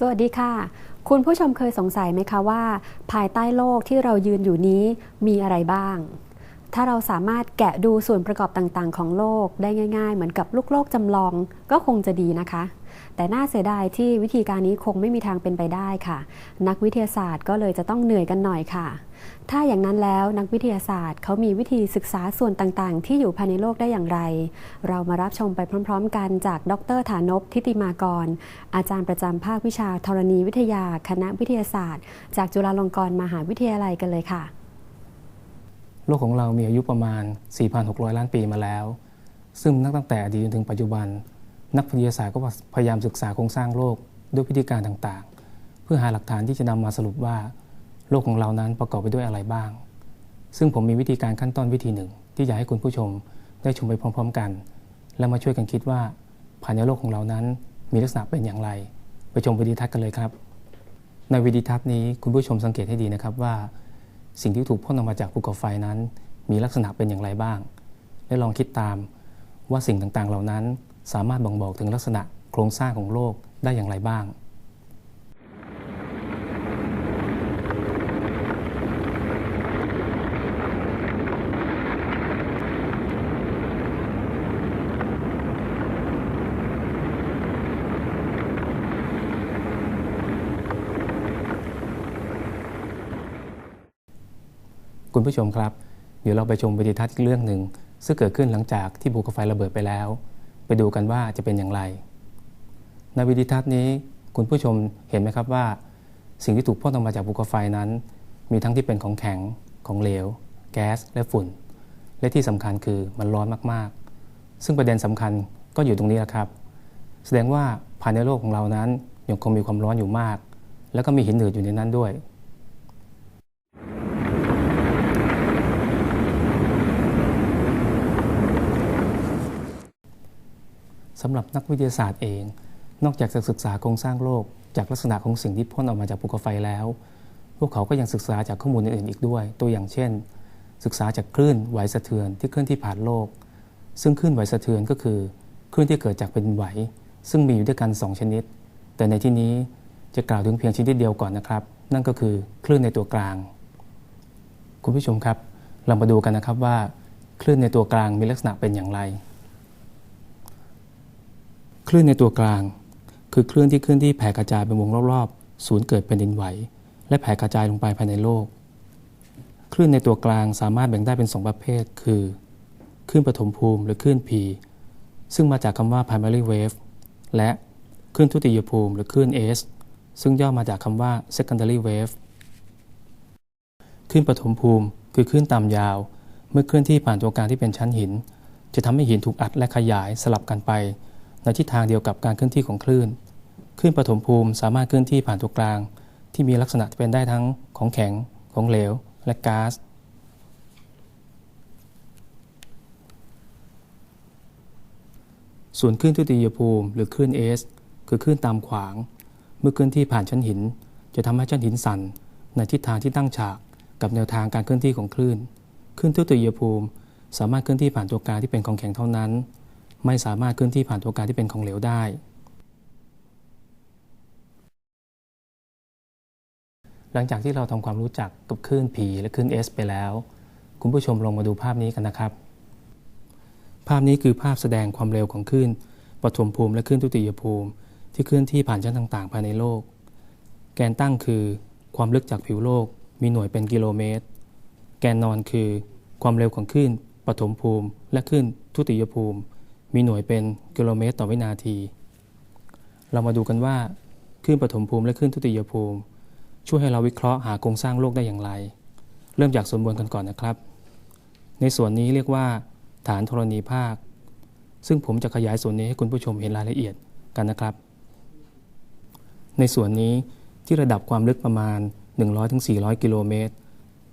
สวัสดีค่ะ คุณผู้ชมเคยสงสัยไหมคะว่า ภายใต้โลกที่เรายืนอยู่นี้มีอะไรบ้าง ถ้าเราสามารถแกะดูส่วนประกอบต่างๆ ของโลกได้ง่าย ๆ เหมือนกับลูกโลกจำลองก็คงจะดีนะคะ แต่น่าเสียดายที่วิธีการนี้คงไม่มีทางเป็นไปได้ค่ะ นักวิทยาศาสตร์ก็เลยจะต้องเหนื่อยกันหน่อยค่ะ ถ้าอย่างนั้นแล้วนักวิทยาศาสตร์เขามีวิธีศึกษาส่วนต่างๆ ที่อยู่ภายในโลกได้อย่างไร เรามารับชมไปพร้อม ๆ กันจากดรฐานพทิติมากร อาจารย์ประจำภาควิชาธรณีวิทยา คณะวิทยาศาสตร์ จากจุฬาลงกรณ์มหาวิทยาลัยกันเลยค่ะ โลกของเรามีอายุประมาณ 4,600 ล้านปีมาแล้ว ซึ่งนับตั้งแต่อดีตจนถึงปัจจุบัน นักวิทยาศาสตร์ก็พยายามศึกษาโครงสร้างโลกด้วยวิธีการต่างๆ เพื่อหาหลักฐานที่จะนำมาสรุปว่า โลกของเรานั้นประกอบไปด้วยอะไรบ้าง ซึ่งผมมีวิธีการขั้นต้นวิธีหนึ่ง ที่อยากให้คุณผู้ชมได้ชมไปพร้อม ๆ กัน และมาช่วยกันคิดว่าภายในโลกของเรานั้นมีลักษณะเป็นอย่างไร ไปชมวิดีทัศน์กันเลยครับ ในวิดีทัศน์นี้คุณผู้ชมสังเกตให้ดีนะครับว่า สิ่งที่ถูกพ่นออกมาจากภูเขาไฟนั้น มีลักษณะเป็นอย่างไรบ้าง และลองคิดตามว่าสิ่งต่างๆ เหล่านั้นสามารถบ่งบอกถึงลักษณะโครงสร้างของโลกได้อย่างไรบ้าง คุณผู้ชมครับ เดี๋ยวเราไปชมวิดีทัศน์อีกเรื่องหนึ่ง ซึ่งเกิดขึ้นหลังจากที่ภูเขาไฟระเบิดไปแล้ว ไปดูกันว่าจะเป็นอย่างไร ในวิดีทัศน์นี้คุณผู้ชมเห็นไหมครับว่า สิ่งที่ถูกพ่นออกมาจากภูเขาไฟนั้น มีทั้งที่เป็นของแข็งของเหลว แก๊ส และฝุ่น และที่สำคัญคือมันร้อนมากๆ ซึ่งประเด็นสำคัญก็อยู่ตรงนี้แหละครับ แสดงว่าภายในโลกของเรานั้นยังคงมีความร้อนอยู่มาก แล้วก็มีหินหนืดอยู่ในนั้นด้วย สำหรับนักวิทยาศาสตร์เอง นอกจากจะศึกษาโครงสร้างโลก จากลักษณะของสิ่งที่พ่นออกมาจากภูเขาไฟแล้ว พวกเขาก็ยังศึกษาจากข้อมูลอื่นๆอีกด้วย ตัวอย่างเช่น ศึกษาจากคลื่นไหวสะเทือนที่เคลื่อนที่ผ่านโลก ซึ่งคลื่นไหวสะเทือนก็คือคลื่นที่เกิดจากเป็นไหว ซึ่งมีอยู่ด้วยกัน 2 ชนิด แต่ในที่นี้จะกล่าวถึงเพียงชนิดเดียวก่อนนะครับ นั่นก็คือคลื่นในตัวกลาง คุณผู้ชมครับ เรามาดูกันนะครับว่า คลื่นในตัวกลางมีลักษณะเป็นอย่างไร คลื่นในตัวกลาง คือคลื่นที่เคลื่อนที่แผ่กระจายเป็นวงรอบๆ ศูนย์เกิดเป็นดินไหว และแผ่กระจายลงไปภายในโลก คลื่นในตัวกลางสามารถแบ่งได้เป็น2ประเภท คือคลื่นปฐมภูมิหรือคลื่น P ซึ่งมาจากคำว่า primary wave และคลื่นทุติยภูมิหรือคลื่น S ซึ่งย่อมาจากคำว่า secondary wave คลื่นปฐมภูมิคือคลื่นต่ำยาว เมื่อเคลื่อนที่ผ่านตัวกลางที่เป็นชั้นหิน จะทำให้หินถูกอัดและขยายสลับกันไป ในทิศทางเดียวกับการเคลื่อนที่ของคลื่น คลื่นปฐมภูมิสามารถเคลื่อนที่ผ่านตัวกลาง ที่มีลักษณะเป็นได้ทั้งของแข็ง ของเหลว และก๊าซ ส่วนคลื่นทุติยภูมิหรือคลื่น S คือคลื่นตามขวาง เมื่อเคลื่อนที่ผ่านชั้นหิน จะทำให้ชั้นหินสั่น ในทิศทางที่ตั้งฉากกับแนวทางการเคลื่อนที่ของคลื่น คลื่นทุติยภูมิ สามารถเคลื่อนที่ผ่านตัวกลางที่เป็นของแข็งเท่านั้น ไม่สามารถเคลื่อนที่ผ่านตัวกางที่เป็นของเหลวได้ หลังจากที่เราทำความรู้จักกับคลื่น P และคลื่น S ไปแล้ว คุณผู้ชมลองมาดูภาพนี้กันนะครับ ภาพนี้คือภาพแสดงความเร็วของคลื่นปฐมภูมิและคลื่นทุติยภูมิ ที่เคลื่อนที่ผ่านชั้นต่างๆ ภายในโลก แกนตั้งคือความลึกจากผิวโลกมีหน่วยเป็นกิโลเมตร แกนนอนคือความเร็วของคลื่นปฐมภูมิ และคลื่นทุติยภูมิ มีหน่วยเป็นกิโลเมตรต่อวินาที เรามาดูกันว่าคลื่นปฐมภูมิและคลื่นทุติยภูมิ ช่วยให้เราวิเคราะห์หาโครงสร้างโลกได้อย่างไร เริ่มจากส่วนบนกันก่อนนะครับ ในส่วนนี้เรียกว่า ฐานธรณีภาค ซึ่งผมจะขยายส่วนนี้ให้คุณผู้ชมเห็นรายละเอียดกันนะครับ ในส่วนนี้ที่ระดับความลึกประมาณ 100-400 กิโลเมตร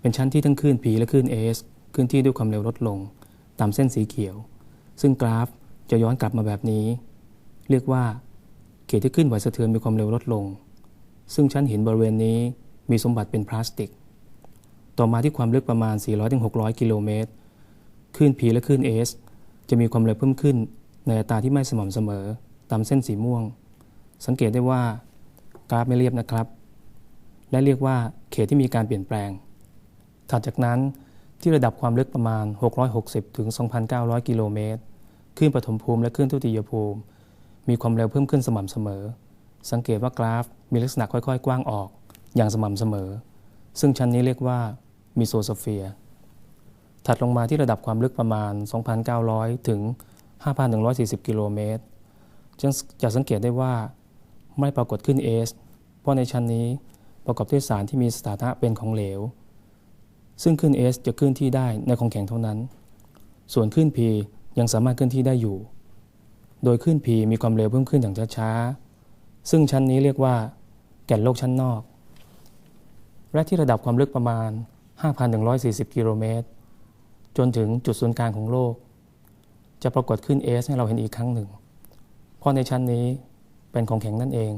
เป็นชั้นที่ทั้งคลื่น P และคลื่น S เคลื่อนที่ด้วยความเร็วลดลง ตามเส้นสีเขียว ซึ่งกราฟ จะย้อนกลับมาแบบนี้ เรียกว่า เขตที่ขึ้นไหวสะเทือนมีความเร็วลดลง ซึ่งชั้นหินบริเวณนี้มีสมบัติเป็นพลาสติก ต่อมาที่ความลึกประมาณ 400-600 กิโลเมตรคลื่น P และคลื่น S จะมีความเร็วเพิ่มขึ้น ในอัตราที่ไม่สม่ำเสมอตามเส้นสีม่วง สังเกตได้ว่ากราฟไม่เรียบนะครับ และเรียกว่าเขตที่มีการเปลี่ยนแปลง ถัดจากนั้นที่ระดับความลึกประมาณ 660-2900 กิโลเมตร คลื่นปฐมภูมิและคลื่นทุติยภูมิ มีความเร็วเพิ่มขึ้นสม่ำเสมอ สังเกตว่ากราฟมีลักษณะค่อยๆ กว้างออกอย่างสม่ำเสมอ ซึ่งชั้นนี้เรียกว่ามิโซสเฟีย ถัดลงมาที่ระดับความลึกประมาณ 2,900 ถึง 5,140 กิโลเมตรจึงจะสังเกตได้ว่าไม่ปรากฏขึ้นเอสเพราะในชั้นนี้ประกอบด้วยสารที่มีสถานะเป็นของเหลว ซึ่งขึ้น S จะขึ้นที่ได้ในของแข็งเท่านั้น ส่วนขึ้น P ยังสามารถขึ้นที่ได้อยู่ โดยขึ้น P มีความเร็วเพิ่มขึ้นอย่างช้าๆ ซึ่งชั้นนี้เรียกว่าแก่นโลกชั้นนอก และที่ระดับความลึกประมาณ 5,140 กิโลเมตร จนถึงจุดศูนย์กลางของโลก จะปรากฏขึ้น S ให้เราเห็นอีกครั้งหนึ่ง เพราะในชั้นนี้เป็นของแข็งนั่นเอง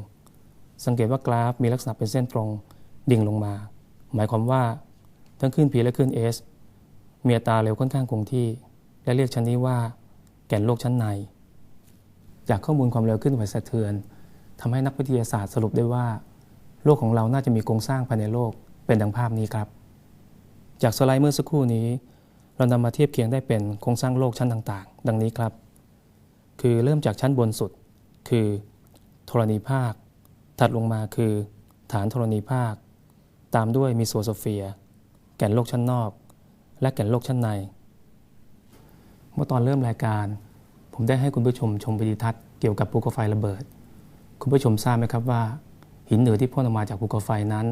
สังเกตว่ากราฟมีลักษณะเป็นเส้นตรงดิ่งลงมา หมายความว่าทั้งขึ้น P และขึ้น S มีอัตราเร็วค่อนข้างคงที่ และเรียกชั้นนี้ว่าแก่นโลกชั้นใน จากข้อมูลความเร็วขึ้นไหวสะเทือนทำให้นักวิทยาศาสตร์สรุปได้ว่า โลกของเราน่าจะมีโครงสร้างภายในโลกเป็นดังภาพนี้ครับ จากสไลด์เมื่อสักครู่นี้ เรานำมาเทียบเคียงได้เป็นโครงสร้างโลกชั้นต่างๆ ดังนี้ครับ คือเริ่มจากชั้นบนสุด คือธรณีภาค ถัดลงมาคือ ฐานธรณีภาค ตามด้วยมิโซโซเฟีย แก่นโลกชั้นนอก และแก่นโลกชั้นใน เมื่อตอนเริ่มรายการ ผมได้ให้คุณผู้ชมชมวิดีทัศน์เกี่ยวกับภูเขาไฟระเบิด คุณผู้ชมทราบไหมครับว่า หินเหนือที่พ่นออกมาจากภูเขาไฟนั้น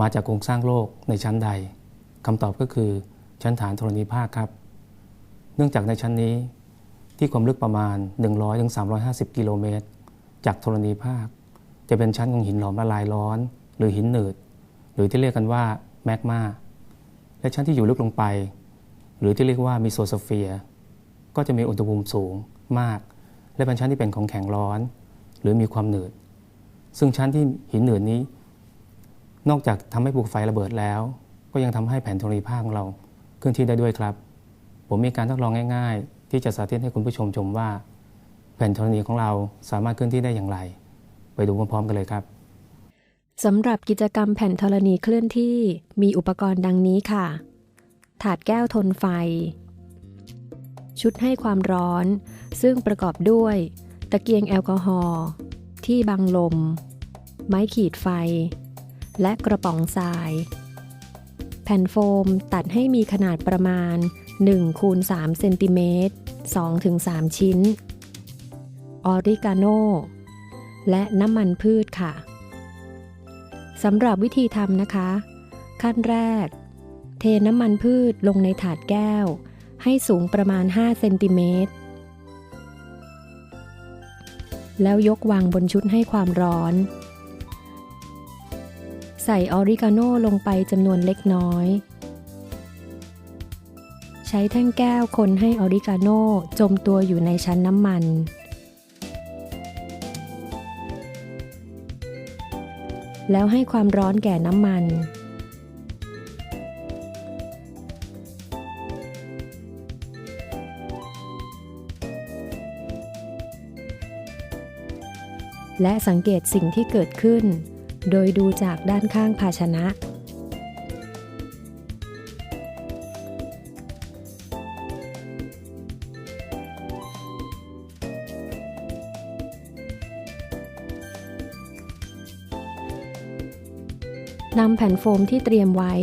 มาจากโครงสร้างโลกในชั้นใดคำตอบก็คือชั้นฐานธรณีภาคครับ เนื่องจากในชั้นนี้ ที่ความลึกประมาณ 100-350 กิโลเมตร จากธรณีภาค จะเป็นชั้นของหินหลอมละลายร้อน หรือหินหนืด หรือที่เรียกกันว่าแมกมาและชั้นที่อยู่ลึกลงไป หรือที่เรียกว่ามิโซสเฟียร์ ก็จะมีอุณหภูมิสูงมาก และเป็นชั้นที่เป็นของแข็งร้อน หรือมีความหนืด ซึ่งชั้นที่หินหนืดนี้ นอกจากทำให้ภูเขาไฟระเบิดแล้ว ก็ยังทำให้แผ่นธรณีภาคของเราเคลื่อนที่ได้ด้วยครับ ผมมีการทดลองง่าย ๆ ที่จะสาธิตให้คุณผู้ชมชมว่า แผ่นธรณีของเราสามารถเคลื่อนที่ได้อย่างไร ไปดูพร้อมๆกันเลยครับสำหรับกิจกรรมแผ่นธรณีเคลื่อนที่มีอุปกรณ์ดังนี้ค่ะ ถาดแก้วทนไฟ ชุดให้ความร้อน ซึ่งประกอบด้วย ตะเกียงแอลกอฮอล์ที่บังลม ไม้ขีดไฟ และกระป๋องทราย แผ่นโฟมตัดให้มีขนาดประมาณ1คูณ3เซนติเมตร2-3 ชิ้น ออริกาโน และน้ำมันพืชค่ะสำหรับวิธีทำนะคะ ขั้นแรก เทน้ำมันพืชลงในถาดแก้ว ให้สูงประมาณ 5 เซนติเมตร แล้วยกวางบนชุดให้ความร้อน ใส่ออริกาโนลงไปจำนวนเล็กน้อย ใช้แท่งแก้วคนให้ออริกาโนจมตัวอยู่ในชั้นน้ำมันแล้วให้ความร้อนแก่น้ำมัน และสังเกตสิ่งที่เกิดขึ้น โดยดูจากด้านข้างภาชนะ นำแผ่นโฟมที่เตรียมไว้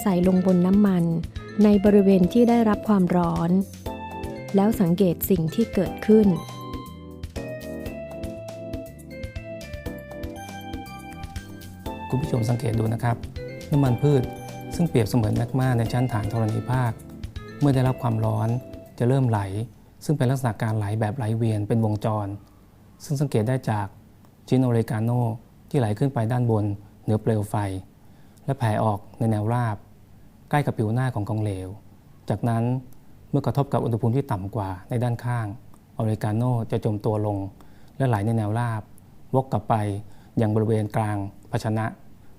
ใส่ลงบนน้ำมัน ในบริเวณที่ได้รับความร้อน แล้วสังเกตสิ่งที่เกิดขึ้น คุณผู้ชมสังเกตดูนะครับ น้ำมันพืชซึ่งเปรียบเสมือนแมกมาในชั้นฐานธรณีภาค เมื่อได้รับความร้อนจะเริ่มไหล ซึ่งเป็นลักษณะการไหลแบบไหลเวียนเป็นวงจร ซึ่งสังเกตได้จากจินโอเรกาโนที่ไหลขึ้นไปด้านบนเหนือเปลวไฟ และแผ่ออกในแนวราบ ใกล้กับผิวหน้าของกองเหลว จากนั้นเมื่อกระทบกับอุณหภูมิที่ต่ำกว่าในด้านข้างออเรกาโนจะจมตัวลง และไหลในแนวราบ วกกลับไปยังบริเวณกลาง ภาชนะ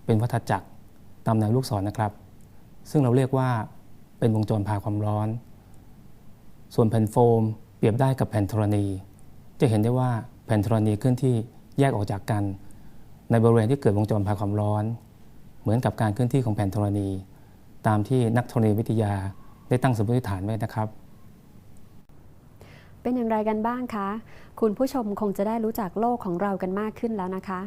เป็นวัฏจักรตามแนวลูกศรนนะครับ ซึ่งเราเรียกว่าเป็นวงจรพาความร้อน ส่วนแผ่นโฟมเปรียบได้กับแผ่นธรณี จะเห็นได้ว่าแผ่นธรณีเคลื่อนที่แยกออกจากกัน ในบริเวณที่เกิดวงจรภาความร้อน เหมือนกับการเคลื่อนที่ของแผ่นธรณี ตามที่นักธรณีวิทยาได้ตั้งสมมติฐานไว้นะครับ เป็นอย่างไรกันบ้างคะ คุณผู้ชมคงจะได้รู้จักโลกของเรากันมากขึ้นแล้วนะคะ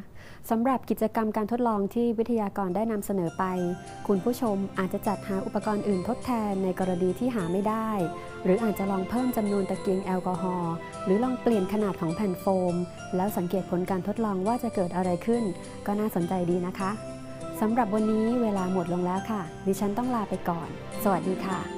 สำหรับกิจกรรมการทดลองที่วิทยากรได้นำเสนอไป คุณผู้ชมอาจจะจัดหาอุปกรณ์อื่นทดแทนในกรณีที่หาไม่ได้ หรืออาจจะลองเพิ่มจำนวนตะเกียงแอลกอฮอล์หรือลองเปลี่ยนขนาดของแผ่นโฟม แล้วสังเกตผลการทดลองว่าจะเกิดอะไรขึ้น ก็น่าสนใจดีนะคะสำหรับวันนี้เวลาหมดลงแล้วค่ะ ดิฉันต้องลาไปก่อน สวัสดีค่ะ